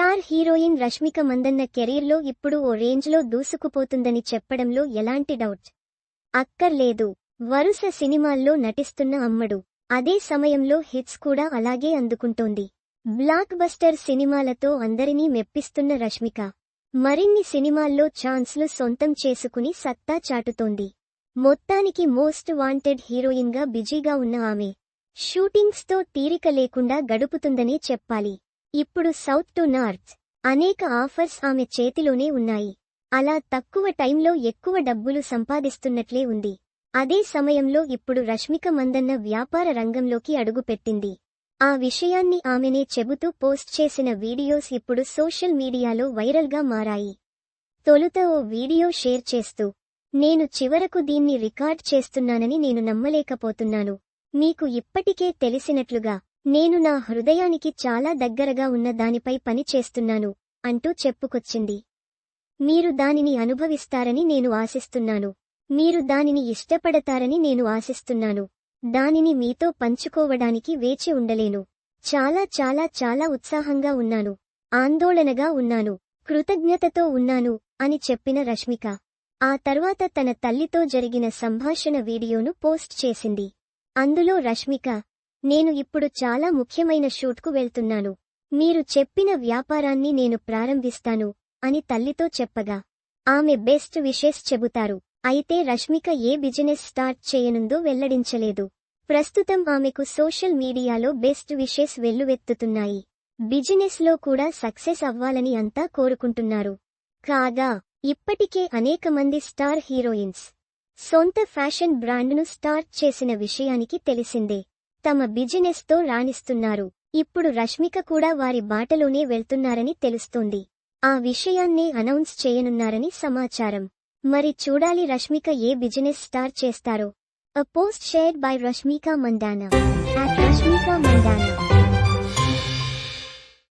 Star heroine Rashmika Mandanna కెరీర్లో ఇప్పుడు ఓ రేంజ్లో దూసుకుపోతుందని చెప్పడంలో ఎలాంటి డౌట్? అక్కర్లేదు. వరుస సినిమాల్లో నటిస్తున్న అమ్మడు. అదే సమయంలో హిట్స్ కూడా అలాగే అందుకుంటోంది. బ్లాక్ బస్టర్ సినిమాలతో అందరినీ మెప్పిస్తున్న రష్మిక. మరిన్ని సినిమాల్లో ఛాన్స్లు సొంతం చేసుకుని సత్తా చాటుతోంది. మొత్తానికి మోస్ట్ వాంటెడ్ హీరోయిన్గా బిజీగా ఉన్న ఆమె. షూటింగ్స్తో తీరిక లేకుండా గడుపుతుందనే చెప్పాలి. ఇప్పుడు సౌత్ టు నార్త్ అనేక ఆఫర్స్ ఆమె చేతిలోనే ఉన్నాయి. అలా తక్కువ టైంలో ఎక్కువ డబ్బులు సంపాదిస్తున్నట్లే ఉంది. అదే సమయంలో ఇప్పుడు రష్మిక మందన్న వ్యాపార రంగంలోకి అడుగుపెట్టింది ఆ విషయాన్ని ఆమెనే చెబుతూ పోస్ట్ చేసిన వీడియోస్ ఇప్పుడు సోషల్ మీడియాలో వైరల్గా మారాయి. తొలుత ఓ వీడియో షేర్ చేస్తూ నేను చివరకు దీన్ని రికార్డ్ చేస్తున్నానని నేను నమ్మలేకపోతున్నాను. మీకు ఇప్పటికే తెలిసినట్లుగా నేను నా హృదయానికి చాలా దగ్గరగా ఉన్న దానిపై పని చేస్తున్నాను అంటూ చెప్పుకొచ్చింది. మీరు దానిని అనుభవిస్తారని నేను ఆశిస్తున్నాను. మీరు దానిని ఇష్టపడతారని నేను ఆశిస్తున్నాను. దానిని మీతో పంచుకోవడానికి వేచి ఉండలేను. చాలా చాలా చాలా ఉత్సాహంగా ఉన్నాను. ఆందోళనగా ఉన్నాను. కృతజ్ఞతతో ఉన్నాను అని చెప్పిన రష్మిక. ఆ తర్వాత తన తల్లితో జరిగిన సంభాషణ వీడియోను పోస్ట్ చేసింది. అందులో రష్మిక నేను ఇప్పుడు చాలా ముఖ్యమైన షూట్కు వెళ్తున్నాను. మీరు చెప్పిన వ్యాపారాన్ని నేను ప్రారంభిస్తాను అని తల్లితో చెప్పగా ఆమె బెస్ట్ విషెస్ చెబుతారు. అయితే రష్మిక ఏ బిజినెస్ స్టార్ట్ చేయనుందో వెల్లడించలేదు. ప్రస్తుతం ఆమెకు సోషల్ మీడియాలో బెస్ట్ విషెస్ వెల్లువెత్తుతున్నాయి. బిజినెస్లో కూడా సక్సెస్ అవ్వాలని అంతా కోరుకుంటున్నారు. కాగా ఇప్పటికే అనేక మంది స్టార్ హీరోయిన్స్ సొంత ఫ్యాషన్ బ్రాండ్ను స్టార్ట్ చేసిన విషయానికి తెలిసిందే. తమ బిజినెస్తో రాణిస్తున్నారు. ఇప్పుడు రష్మిక కూడా వారి బాటలోనే వెళ్తున్నారని తెలుస్తోంది. ఆ విషయాన్నే అనౌన్స్ చేయనున్నారని సమాచారం. మరి చూడాలి రష్మిక ఏ బిజినెస్ స్టార్ట్ చేస్తారో. A post shared by Rashmika Mandanna. At Rashmika Mandanna.